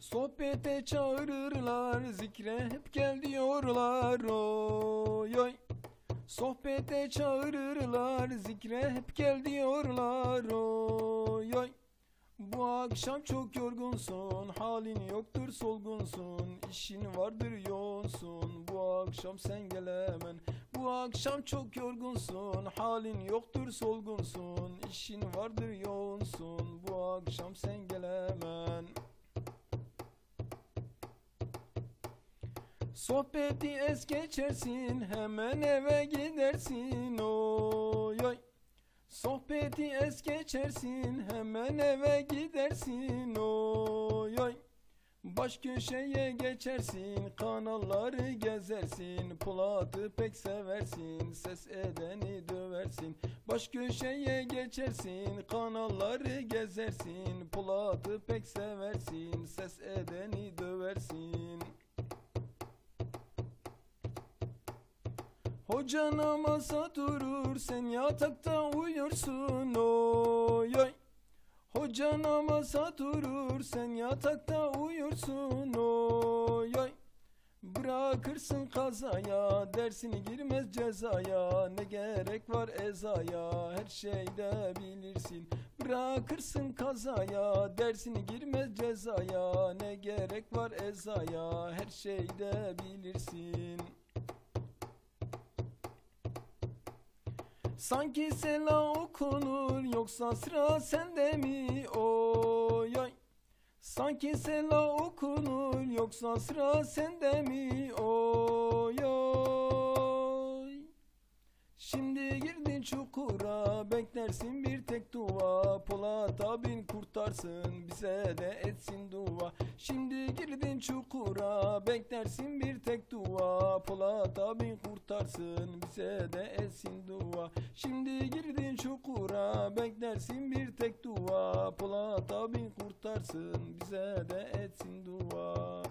Sohbete çağırırlar, zikre hep gel diyorlar oy oy. Sohbete çağırırlar, zikre hep gel diyorlar oy oy. Bu akşam çok yorgunsun, halin yoktur solgunsun, işin vardır yoğunsun. Bu akşam sen gelemen, bu akşam çok yorgunsun, halin yoktur solgunsun, işin vardır yoğunsun. Bu akşam sen gelemen. Sohbeti es geçersin hemen eve gidersin. Oy oy. Sohbeti es geçersin hemen eve gidersin. Oy oy. Baş köşeye geçersin kanalları gezersin Polat'ı pek seversin ses edeni döversin. Baş köşeye geçersin kanalları gezersin Polat'ı pek seversin ses edeni döversin Hoca namaza durur sen yatakta uyursun. Oy oy. Hoca namaza durur sen yatakta uyursun. Oy oy. Bırakırsın kazaya dersini girmez cezaya. Ne gerek var ezaya her şeyde bilirsin. Bırakırsın kazaya dersini girmez cezaya. Ne gerek var ezaya her şeyde bilirsin Sanki sela okunur yoksa sıra sende mi? Oy oy Sanki sela okunur yoksa sıra sende mi? Oy oy Şimdi girdin çukura beklersin bir tek dua. Polat abin kurtarsın bize de etsin dua. Şimdi girdin çukura beklersin bir tek dua. Polat abin kurtarsın bize de etsin dua Polat abin kurtarsın bize de etsin dua